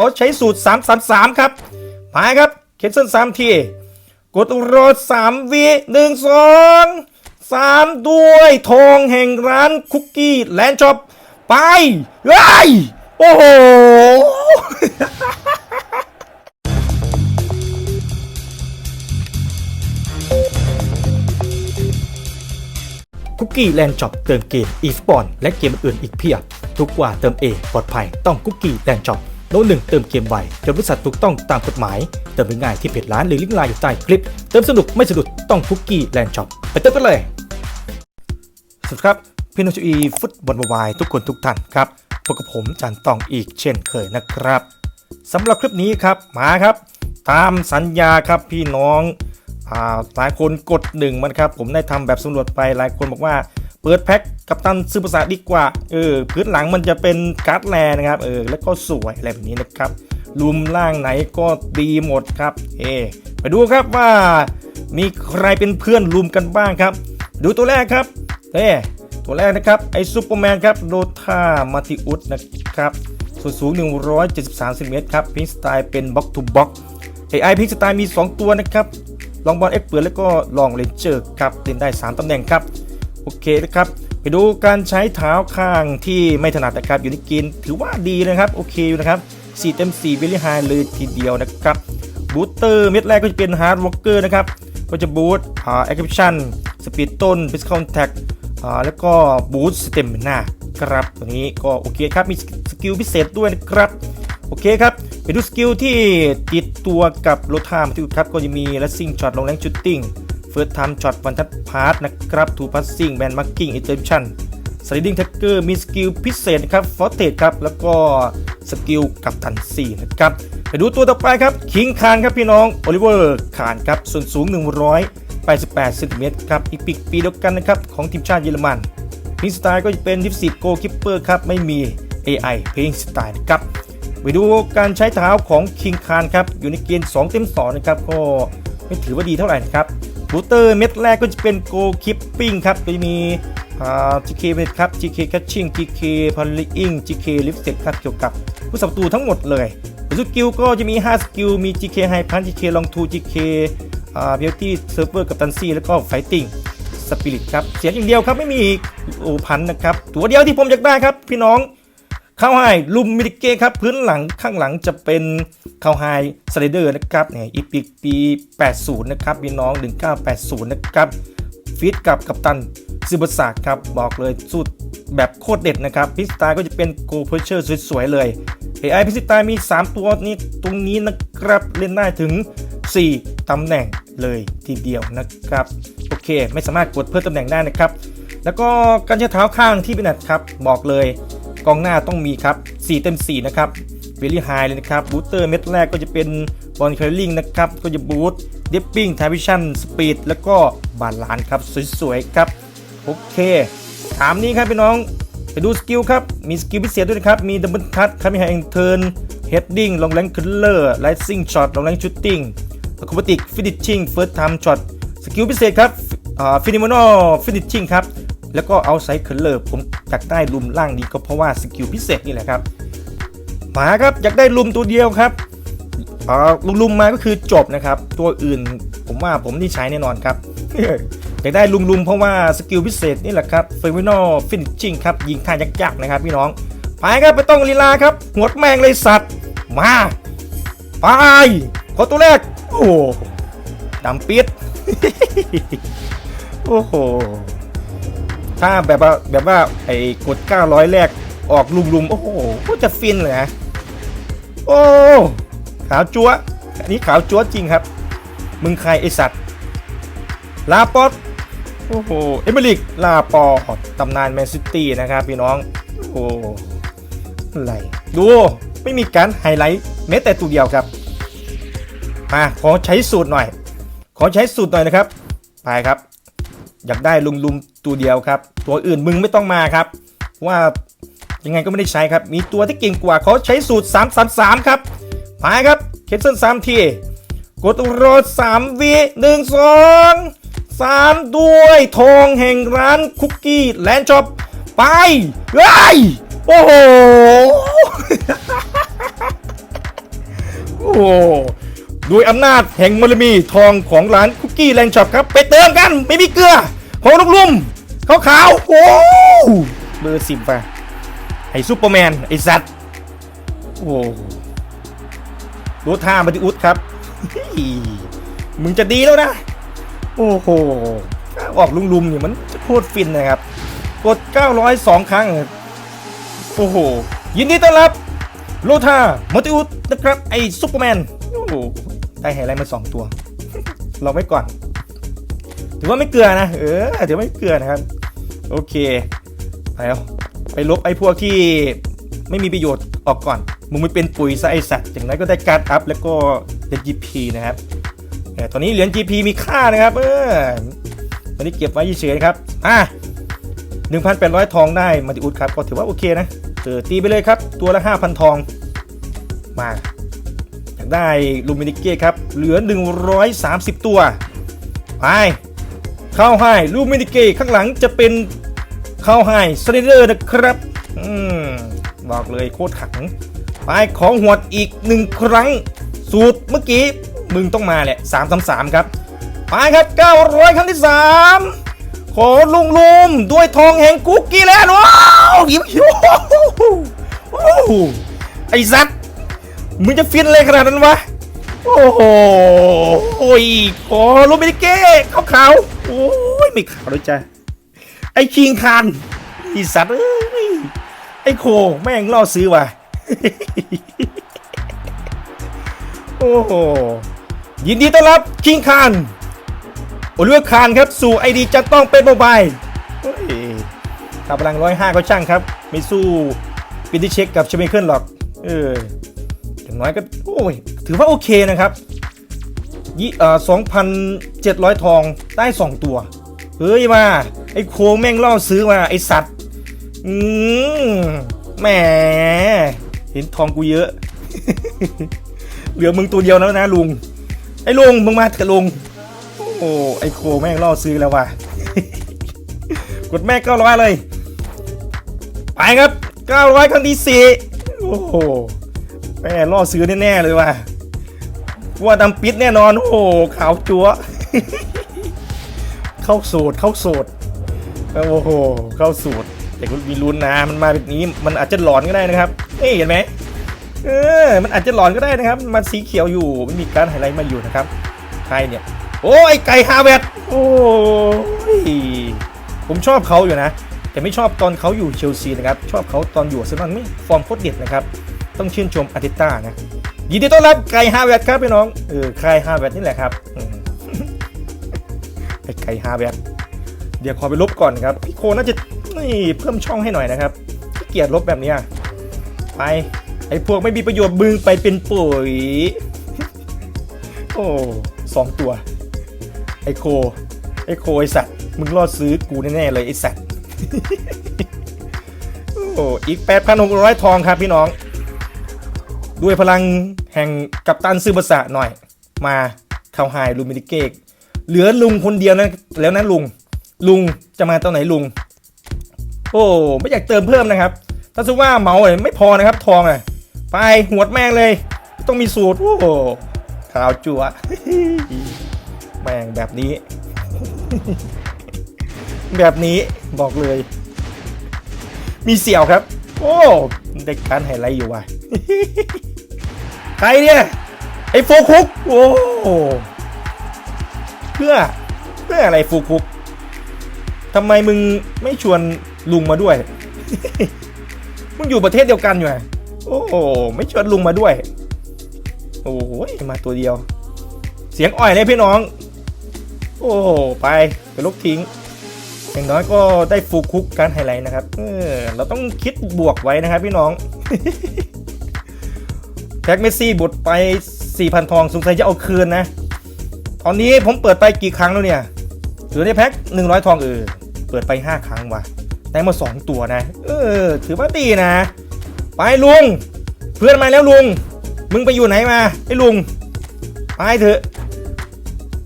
เขาใช้สูตร 333 ครับไปครับเคนเซิล3ที กดรอ3วิหนึ่งสองสามด้วยทองแห่งร้านคุกกี้แลนช็อปไปเฮ้ยโอ้โหคุกกี้แลนด์ช็อปเติมเกมอีสปอนและเกมอื่นอีกเพียบ ทุกว่าเติมเองปลอดภัยต้องคุกกี้แลนด์ช็อป โน้ตหนึ่งเติมเกมไวจนบริษัทถูกต้องตามกฎหมาย เติมง่ายที่เพจร้านหรือลิงก์ไลน์อยู่ใต้คลิป เติมสนุกไม่สะดุดต้องคุกกี้แลนด์ช็อปไปเติมกันเลยสวัสดีครับพี่น้องชาวอีฟุตบอลวายทุกคนทุกท่านครับพบกับผมจันตองอีกเช่นเคยนะครับสำหรับคลิปนี้ครับมาครับ ตามสัญญาครับพี่น้องอ่าหลายคนกดหนึ่งมันครับผมได้ทำแบบสำรวจไปหลายคนบอกว่า เปิดแพ็คกับตันซื้อภาษาดีกว่า เออพื้นหลังมันจะเป็นการ์ดแลนะครับ เออ แล้วก็สวยอะไรแบบนี้นะครับ ลุมล่างไหนก็ดีหมดครับ เอไปดูครับว่า มีใครเป็นเพื่อนลุมกันบ้างครับ ดูตัวแรกครับ เอ้ตัวแรกนะครับ ไอซูเปอร์แมนครับโดธามาติอุสนะครับส่วนสูง 173เซนติเมตรครับพิงสไตล์เป็นบล็อกทูบล็อกไอไอพิงสไตล์มี 2 ตัวนะครับ ลองบอลเอ็กเปิดแล้วก็ลองเลนเจอร์ครับเล่นได้ 3ตำแหน่งครับ โอเคนะครับ ไปดูการใช้เท้าข้างที่ไม่ถนัดนะครับ อยู่ในกณฑ์ถือว่าดีนะครับ โอเคอยู่นะครับ 4 เต็ม4เวลี่ไฮเลยทีเดียวนะครับบูสเตอร์เม็ดแรกก็จะเป็นฮาร์ดวอล์กเกอร์นะครับ ก็จะบูสต์อ่าแอคชั่นสปีดต้นพิสคอนแทคอ่าแล้วก็บูสต์สเต็มหน้าครับตัวนี้ก็โอเคครับ มีสกิลพิเศษด้วยนะครับ โอเคครับ ไปดูสกิลที่ติดตัวกับโรทามที่ครับก็จะมีลัสซิ่งช็อตลงแรงชุดติ้ง เฟิร์สไทม์ช็อตวันทัดพาร์ทนะครับทูพัสซิ่งแบนมาร์กิ้งอินเตอร์ชั่นสไลดิ้งแท็กเกอร์มีสกิลพิเศษครับฟอร์เทสครับ แล้วก็สกิลกับทันสี่นะครับไปดูตัวต่อไปครับ คิงคานครับพี่น้องโอลิเวอร์คานครับ ส่วนสูง 188เซนติเมตรครับอีกปีกปีเดียวกันนะครับ ของทีมชาติเยอรมันพิงสไตล์ก็จะเป็นดิฟสิบโกคิปเปอร์ครับ ไม่มี AI เพลงสไตล์นะครับไปดูการใช้เท้าของคิงคานครับ อยู่ในเกณฑ์2เต็ม2นะครับก็ไม่ถือว่าดีเท่าไหร่นะครับ บูเตอร์เม็ดแรกก็จะเป็นโกคิปปิ้งครับก็จะมีอ่า GK เม็ดครับ GK Catching GK p a l l i n g GK Lift Set ครับเกี่ยวกับผู้สับประตูทั้งหมดเลยสกิลก็จะมี 5 สกิล มี GK High Punch GK Long 2 GK อ่า Beauty Server กับตันซี่แล้วก็ Fighting สปิริตครับ เสียงอย่างเดียวครับ ไม่มีโอพันนะครับ ตัวเดียวที่ผมอยากได้ครับ พี่น้อง ข้าวไฮลุมมิดิเก้ครับ พื้นหลังข้างหลังจะเป็นข้าวไฮสไลเดอร์นะครับเนี่ยอีพิกปี 80 นะครับพี่น้อง 1980 นะครับฟิตกับกัปตันซิบสากครับ บอกเลยสุดแบบโคตรเด็ดนะครับ พิสตาก็จะเป็นโกเพเชอร์สวยๆ เลย AI พิสตามี 3 ตัวนี้ตรงนี้นะครับเล่นได้ถึง 4 ตำแหน่งเลยทีเดียวนะครับ โอเค ไม่สามารถกดเพิ่มตำแหน่งได้นะครับ แล้วก็การใช้เท้าข้างที่เป็นอัดครับ บอกเลย กองหน้าต้องมีครับ 4 เต็ม 4 นะครับเวลี่ไฮเลยนะครับบูสเตอร์เม็ดแรกก็จะเป็นบอลแคลริงนะครับ ก็จะบูตเดปปิ้งทาวิชั่นสปีดแล้วก็บาลานครับ สวยๆครับ โอเค ถามนี้ครับพี่น้องไปดูสกิลครับ มีสกิลพิเศษด้วยนะครับ มีดับเบิลคัตครับมีไฮเอ็นเทิร์นเฮดดิ้งลงแรงคิลเลอร์ไลท์ซิ่งช็อตลงแรงชูตติ้งอะคูบติกฟินิชชิ่งเฟิร์สไทม์ช็อตสกิลพิเศษครับฟินิมโนฟินิชชิ่งครับ แล้วก็เอาไซค์คิลเลอร์ผมอยากได้ลุมล่างนี้ก็เพราะว่าสกิลพิเศษนี่แหละครับมาครับอยากได้ลุมตัวเดียวครับอ่าลุมลุมมาก็คือจบนะครับ ตัวอื่นผมว่าผมนี่ใช้แน่นอนครับอยากได้ลุมลุมเพราะว่าสกิลพิเศษนี่แหละครับเฟอร์มินอลฟินิชชิ่งครับยิงท่ายากๆนะครับพี่น้องไปครับไปต้องลีลาครับหัวดแมงเลยสัตว์ มาไปขอตัวแรก โอ้ดำปิดโอ้โห ถ้าแบบว่าแบบว่าไอ้กด 900 แรกออกลุมๆ โอ้โหก็จะฟินเลยนะโอ้ขาวจั๊วอันนี้ขาวจั๊วจริงครับ มึงใครไอสัตว์ ลาปอตโอ้โห เอเมริก ลาปอตตำนานแมนซิตี้นะครับพี่น้อง โอ้อะไรดูไม่มีการไฮไลท์แม้แต่ตัวเดียวครับ มา ขอใช้สูตรหน่อย ขอใช้สูตรหน่อยนะครับ ไปครับ อยากได้ลุมลุมตัวเดียวครับ ตัวอื่นมึงไม่ต้องมาครับว่ายังไงก็ไม่ได้ใช้ครับ มีตัวที่เก่งกว่าเขาใช้สูตร 333 ครับไปครับเคสเซิล3ทีกดรอ3วิหนึ่งสองสามด้วยทองแห่งร้านคุกกี้แลนด์ช็อปไปเฮ้ยโอ้โห โอ้ ด้วยอำนาจแห่งมรมีทองของร้านคุกกี้แรงช็อปครับ ไปเติมกันไม่มีเกลือ ของลูกลุ่มขาวขาวโอ้เบอร์สิบว่ะไอ้ซูเปอร์แมน ไอ้สัตว์ โอ้รูท่ามาติอุดครับ มึงจะดีแล้วนะ โอ้โหออกลุมๆเนี่ยมันโคตรฟินนะครับ กด 902 ครั้ง โอ้โห ยินดีต้อนรับโลธามัติอุดนะครับ ไอ้ซุปเปอร์แมน โอ้โได้ไฮไลท์มา2ตัว เราไว้ก่อน ถือว่าไม่เกลือนะ เออถือว่าไม่เกลือนะครับ โอเค ไปแล้ว ไปลบไอ้พวกที่ไม่มีประโยชน์ออกก่อน มึงไม่เป็นปุ๋ยซะไอสัตว์อย่างไรก็ได้การ์ดอัพแล้วก็เหรียญ GP นะครับแต่ตอนนี้เหรียญ GP มีค่านะครับ เออ ตอนนี้เก็บไว้เฉยๆครับ อะ1,800 ทองได้มาติอุดครับ ก็ถือว่าโอเคนะเออตีไปเลยครับ ตัวละ 5,000 ทอง มา ได้ลูมินิเก้ครับ เหลือ 130 ตัว ไป เข้าให้ลูมินิเก้ข้างหลังจะเป็นเข้าให้สไลเดอร์นะครับ อืม บอกเลยโคตรขัง ไปของหวดอีกหนึ่งครั้ง สูตรเมื่อกี้ มึงต้องมาแหละ3 3 3ครับ ไปครับ 900 ครั้งที่ 3 ขอลุงลุมด้วยทองแห่งกุ๊กกี้แล้วว้าวยิ้มโอ้ไอ้สัตว์ มึงจะฟินเลยขนาดนั้นวะ โอ้โหโอ้ยขอรูมินิเก้ขาขาวโอ้ยไม่ขาวเลยจ้ะไอ้คิงคานไอีสัตว์เอ้ยไอ้โคแม่งล่อซื้อว่ะโอ้โหยินดีต้อนรับคิงคานโอลิเวอร์คานครับสู่ไอดีจะต้องเป็นโมบายขับพลังร้อยห้าก็ช่างครับ ไม่สู้ปินที่เช็คกับเชมิเคิลหรอก เออ น้อยก็โอ้ยถือว่าโอเคนะครับยี่เอ่อสองพันเจ็ดร้อยทองได้สองตัว เฮ้ยมา ไอ้โคแม่งล่อซื้อมา ไอ้สัตว์ อืมแหม เห็นทองกูเยอะ เหลือมึงตัวเดียวแล้วนะลุง ไอ้ลุงมึงมาเถอะลุง โอ้ไอ้โคแม่งล่อซื้อแล้วว่ะ กดแม่เก้าร้อยเลย ไปครับเก้าร้อยครั้งที่สี่โอ้โห แม่ล่อซื้อแน่ๆเลยว่ะว่าดำปิดแน่นอน โอ้โหขาวจัวเข้าสูตรเข้าสูตรโอ้โหเข้าสูตรแต่คุณมีลุ้นนะมันมาแบบนี้มันอาจจะหลอนก็ได้นะครับเอ้ยเห็นไหมเออมันอาจจะหลอนก็ได้นะครับ มันสีเขียวอยู่มันมีการไฮไลท์มาอยู่นะครับใครเนี่ย โอ้ยไก่ฮาเวตโอ้ยผมชอบเขาอยู่นะ แต่ไม่ชอบตอนเขาอยู่เชลซีนะครับ ชอบเขาตอนอยู่อาร์เซนอลไม่ฟอร์มโคตรเด็ดนะครับ ต้องชื่นชมอาร์เตต้านะยินดีต้อนรับไก่ฮาเวตครับพี่น้องเออไก่ฮาเวตนี่แหละครับไอ้ไก่ฮาเวตเดี๋ยวขอไปลบก่อนครับพี่โคน่าจะนี่เพิ่มช่องให้หน่อยนะครับขี้เกียจลบแบบนี้ไปไอ้พวกไม่มีประโยชน์บึงไปเป็นปุ๋ยโอ้สองตัว ไอโค ไอโคไอสัตว์ มึงรอดซื้อกูแน่ๆเลยไอสัตว์ โอ้อีก 8,600 ทองครับพี่น้อง ด้วยพลังแห่งกัปตันซือบะสะหน่อย มาเข้าไฮลูมินิเกกเหลือลุงคนเดียวนะแล้วนะลุง ลุงจะมาตอนไหนลุง โอ้ไม่อยากเติมเพิ่มนะครับ ถ้าสมมติว่าเหมาเลยไม่พอนะครับ ทองอะไปหวดแม่งเลย ต้องมีสูตรโอ้โหขาวจัวแม่งแบบนี้ แบบนี้บอกเลย มีเสี่ยวครับ โอ้ได้การไฮไลท์อยู่ว่ะ ใครเนี่ย ไอ้โฟคุก โอ้เพื่อเพื่ออะไรโฟคุกทำไมมึงไม่ชวนลุงมาด้วย มึงอยู่ประเทศเดียวกันอยู่ไงโอ้ไม่ชวนลุงมาด้วย โอ้โหมาตัวเดียว เสียงอ่อยเลยพี่น้อง โอ้ไปไปลบทิ้งอย่างน้อยก็ได้ฟูคุกการไฮไลท์นะครับ เออ เราต้องคิดบวกไว้นะครับพี่น้อง แท็กเมสซี่บดไป 4,000 ทองสงสัยจะเอาคืนนะ ตอนนี้ผมเปิดไปกี่ครั้งแล้วเนี่ยเหลือในแพ็ค100 ทองเออเปิดไป 5 ครั้งว่ะได้มา 2 ตัวนะ เออ ถือว่าดีนะ ไปลุง เพื่อนมาแล้วลุง มึงไปอยู่ไหนมาไอ้ลุง ไปเถอะ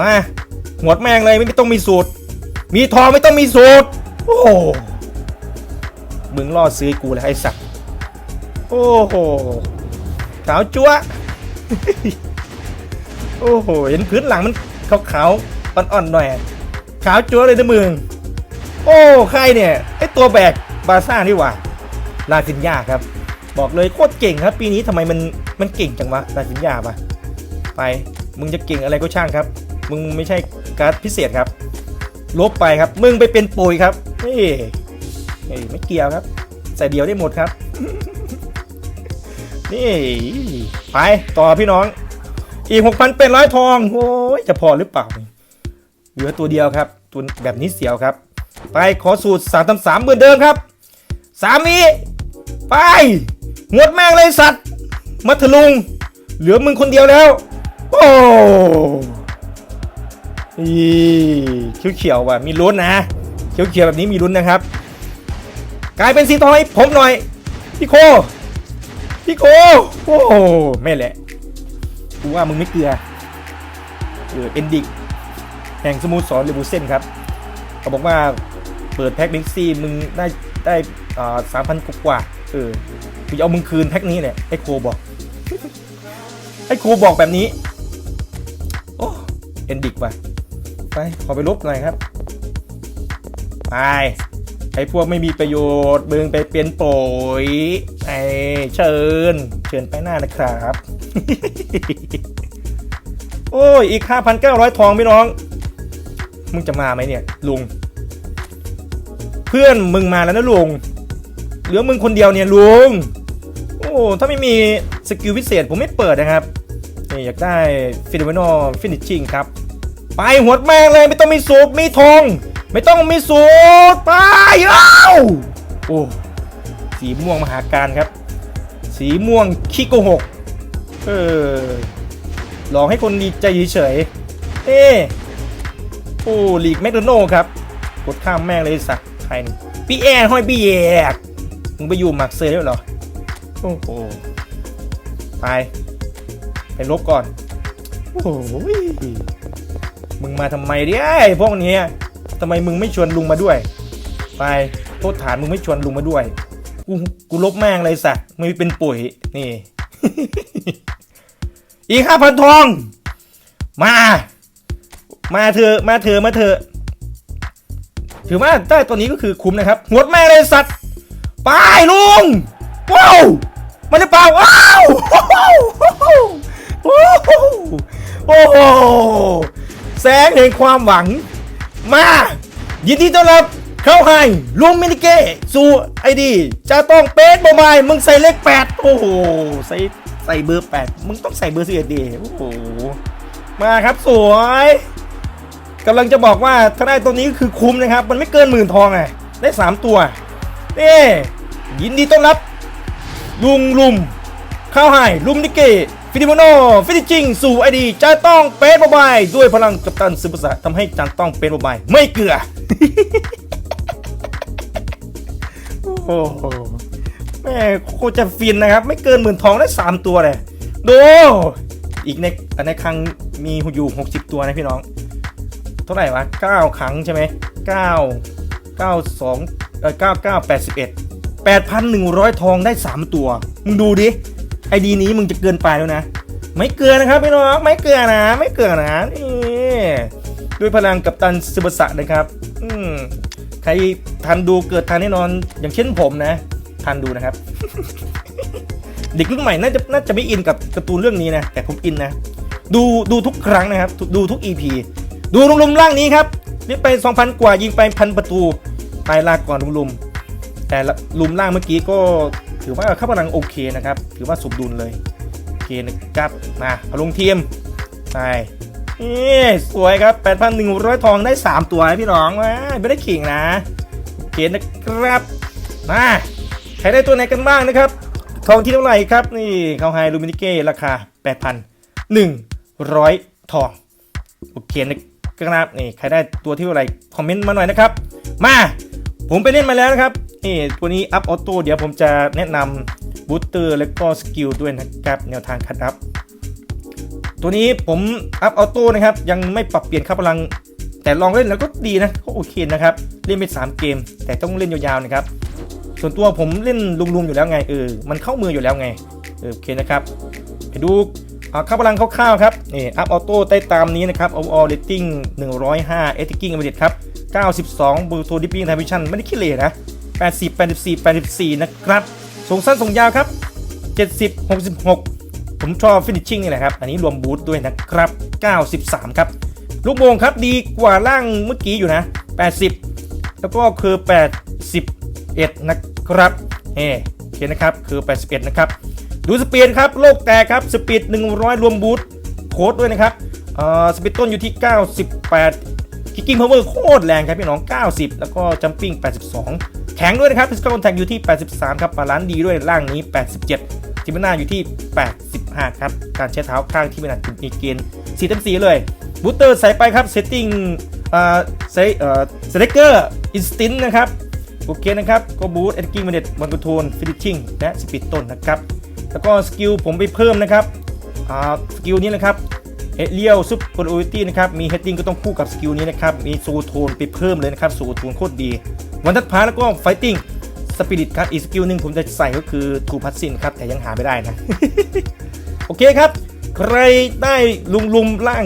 มาหวดแมงเลยไม่ต้องมีสูตร มีทองไม่ต้องมีสูตร โอ้โหมึงล่อซื้อกูเลยไอ้สัตว์ โอ้โห ขาวจั๊วโอ้โหเห็นพื้นหลังมันขาวๆอ่อนๆหน่อยขาวจั๊วเลยนะมึงโอ้ใครเนี่ยไอตัวแบกบาซ่านี่หว่าลาซินยาครับ บอกเลยโคตรเก่งครับ ปีนี้ทำไมมันมันเก่งจังวะลาซินยาปะไปมึงจะเก่งอะไรก็ช่างครับ มึงไม่ใช่การ์ดพิเศษครับลบไปครับ มึงไปเป็นปุ๋ยครับนี่เฮ้ยไม่เกี่ยวครับ ใส่เดียวได้หมดครับ นี่ ไปต่อพี่น้อง อีก 6,800 ทอง โอ้ย จะพอหรือเปล่า เหลือตัวเดียวครับ ตัวแบบนี้เสียวครับ ไปขอสูตร3ามสามเหมือนเดิมครับ สามี ไปงดแม่งเลยสัตว์ มัทลุง เหลือมึงคนเดียวแล้ว โอ้ยเขียวๆว่ะ มีลุ้นนะ เขียวๆแบบนี้มีลุ้นนะครับ กลายเป็นสีทองให้ผมหน่อย พี่โค พี่โคโอ้โหไม่แหละกูว่ามึงไม่เกลือเออเอนดิกแห่งสโมุทรสอนเลบูเซนครับเขาบอกว่าเปิดแพ็คบิ๊กซีมึงได้ได้อ่าสามพันกว่าเออกูจะเอามึงคืนแพ็คนี้เนี่ยไอ้โคบอกไอ้โคบอกแบบนี้โอ้เอนดิกว่ะไปขอไปลบหน่อยครับไปไอ้พวกไม่มีประโยชน์มึงไปเป็นโป่ย ไอเชิญ เชิญไปหน้านะครับ โอ้ย อีก 5,900 ทองพี่น้อง มึงจะมาไหมเนี่ย ลุง เพื่อนมึงมาแล้วนะลุง เหลือมึงคนเดียวเนี่ยลุง โอ้ ถ้าไม่มีสกิลพิเศษผมไม่เปิดนะครับ นี่อยากได้ฟิโนเมโนฟินิชชิ่งครับ ไปหัวแม่งเลยไม่ต้องมีสูบมีทอง ไม่ต้องมีสูบไปเอ้าโอ้ สีม่วงมหาการครับ สีม่วงขี้โกหกเออลองให้คนดีใจเฉยเอ๊โอ้ลีกแมคโดนัลครับ กดข้ามแม่งเลยสักใครนี่พี่แอนห้อยพี่แยกมึงไปอยู่หมักเซยแล้วเหรอ โอ้โหไปไปลบก่อน โอ้โหมึงมาทำไมเนี่ยพวกนี้ทำไมมึงไม่ชวนลุงมาด้วย ไปโทษฐานมึงไม่ชวนลุงมาด้วย กูกูลบแม่งเลยสักไม่เป็นปุ๋ยนี่ อีกห้าพันทอง มา มาเถอมาเถอมาเถอถือว่าได้ตัวนี้ก็คือคุ้มนะครับงดแม่เลยสัตว์ไปลุงว้าวมันจะเปล่าว้าวโอ้โหโอ้โหโอ้โหแสงแห่งความหวัง มา ยินดีต้อนรับ เข้าให้ลุงมินิเกะสู่ไอดี จะต้องเป๊ะบอมายมึงใส่เลขแปดโอ้โห ใส่ใส่เบอร์แปดมึงต้องใส่เบอร์สิบเอ็ดดีโอ้โห มาครับสวยกำลังจะบอกว่าถ้าได้ตัวนี้ก็คือคุ้มนะครับ มันไม่เกินหมื่นทองไงได้ 3 ตัวเอ้ยินดีต้อนรับ ลุงลุมข้าวไห่ลุมนิเกฟิลิโมโนฟิลิจิง สู่ไอดีจะต้องเป็นบาย ด้วยพลังกัปตันซึมภาษาทำให้จันต้องเป็นบาย ไม่เกลือ โอ้โหแม่โคตรจะฟินนะครับ ไม่เกินหมื่นทองได้3ตัวเลยดูอีกในในครั้งมีอยู่60ตัวนะพี่น้อง เท่าไหร่วะ9ครั้งใช่ไหม9 9 2เออ9 9 81 8,100ทองได้3ตัว มึงดูดิไอดีนี้มึงจะเกินไปแล้วนะ ไม่เกินนะครับพี่น้องไม่เกินนะ ไม่เกินนะนี่ด้วยพลังกับตันซึบสะนะครับ อื รทันดูเกิดทันแน่นอน อย่างเช่นผมนะ ทันดูนะครับ เด็กรุ่นใหม่น่าจะน่าจะไม่อินกับการ์ตูนเรื่องนี้นะ แต่ผมอินนะ ดูดูทุกครั้งนะครับ ดูทุก EP ดูลุมๆล่างนี้ครับนี่ไป 2,000 กว่ายิงไปพันประตูตายลากก่อนลุมๆแต่ลุมล่างเมื่อกี้ก็ถือว่าเข้ากำลังโอเคนะครับ ถือว่าสมดุลเลย โอเคนะครับ มาเอาลงทีมไป นี่สวยครับ 8,100 ทองได้ 3 ตัวนะพี่น้องว้าไม่ได้ขิงนะโอเคนนะครับมาใครได้ตัวไหนกันบ้างนะครับ ทองที่เท่าไหร่ครับ นี่เขาไฮลูมินิเก้ราคา 8,100 ทองโอเคนะครับนี่ใครได้ตัวที่เท่าไหร่คอมเมนต์มาหน่อยนะครับ มาผมไปเล่นมาแล้วนะครับนี่ตัวนี้อัพออโต้เดี๋ยวผมจะแนะนำบูสเตอร์และก็สกิลด้วยนะครับ แนวทางคัดอัพ ตัวนี้ผมอัพออโต้นะครับ ยังไม่ปรับเปลี่ยนค่าพลัง แต่ลองเล่นแล้วก็ดีนะก็โอเคนะครับ เล่นไป3เกม แต่ต้องเล่นยาวๆนะครับ ส่วนตัวผมเล่นลุมๆอยู่แล้วไงเออมันเข้ามืออยู่แล้วไงเออโอเคนะครับไปดูเอาค่าพลังคร่าวๆครับนี่อัพออโต้ได้ตามนี้นะครับ overall rating 105 e t i c i n g average ครับ 92 Bluetooth Dipping Time Vision ไม่ได้ขี้เหร่นะ 80 84 84 นะครับ ส่งสั้นส่งยาวครับ 70 66 ผมชอบ finishing นี่แหละครับ อันนี้รวมบูทด้วยนะครับ 93 ครับ ลูกโมงครับดีกว่าล่างเมื่อกี้อยู่นะ 80 แล้วก็คือ 81 นะครับเอโอเคนะครับคือ 81 นะครับ ดูสปีดครับ โลกแตกครับสปีด100 รวมบูทโค้ดด้วยนะครับเอ่อสปีดต้นอยู่ที่ 98คิกกิ้งพาวเวอร์โคตรแรงครับพี่น้อง 90 แล้วก็จัมปิ้ง 82 แข็งด้วยนะครับฟิส i อ a l คอนแทคอยู่ที่ 83 ครับบาลานซ์ดีด้วยล่างนี้ 87จิมนาอยู่ที่ 5ครับการใช้เท้าข้างที่ไม่หนักมีเกณฑ์4เต็ม4เลยบูสเตอร์ใส่ไปครับเซตติ้งเอ่อใส่เอ่อสเตกเกอร์อินสตินนะครับโอเคนะครับก็บูทเอ็นกิ้งเมเน็ตบอลคอนโทรลฟินิชชิ่งและสปีดต้นนะครับแล้วก็สกิลผมไปเพิ่มนะครับอ่าสกิลนี้นะครับเอเลียวซุปเปอร์โอริตี้นะครับมีเฮดดิ้งก็ต้องคู่กับสกิลนี้นะครับมีโซโทนไปเพิ่มเลยนะครับโซโทนโคตรดีวันทัดพาแล้วก็ไฟติ้งสปิริตครับอีกสกิลหนึ่งผมจะใส่ก็คือทูพัสซินครับแต่ยังหาไม่ได้นะ โอเคครับ ใครได้ลุมลุมๆร่าง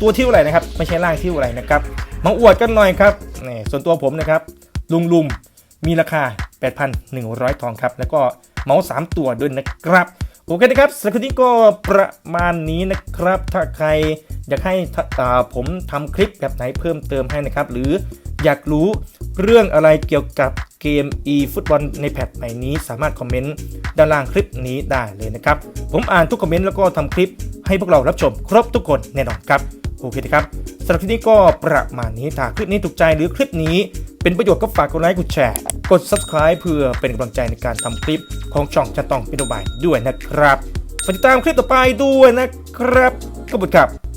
ตัวที่เท่าไรนะครับ ไม่ใช่ร่างที่เท่าไรนะครับ มาอวดกันหน่อยครับนี่ส่วนตัวผมนะครับ ลุมลุมมีราคา 8,100 ทองครับ แล้วก็เมาส์3ตัวด้วยนะครับ โอเคนะครับสำหรับนี้ก็ประมาณนี้นะครับ ถ้าใครอยากให้ทะอ่าผมทำคลิปแบบไหนเพิ่มเติมให้นะครับ หรืออยากรู้เรื่องอะไรเกี่ยวกับ เกม e ฟุตบอลในแพทใหม่นี้สามารถคอมเมนต์ด้านล่างคลิปนี้ได้เลยนะครับ ผมอ่านทุกคอมเมนต์แล้วก็ทำคลิปให้พวกเรารับชมครบทุกคนแน่นอนครับ โอเคนะครับสำหรับคลิปนี้ก็ประมาณนี้ถ้าคลิปนี้ถูกใจหรือคลิปนี้เป็นประโยชน์ก็ฝากกดไลค์กดแชร์ กด subscribe เพื่อเป็นกำลังใจในการทำคลิปของช่องจะต้องเป็นตัวบายด้วยนะครับฝากติดตามคลิปต่อไปด้วยนะครับขอบคุณครับ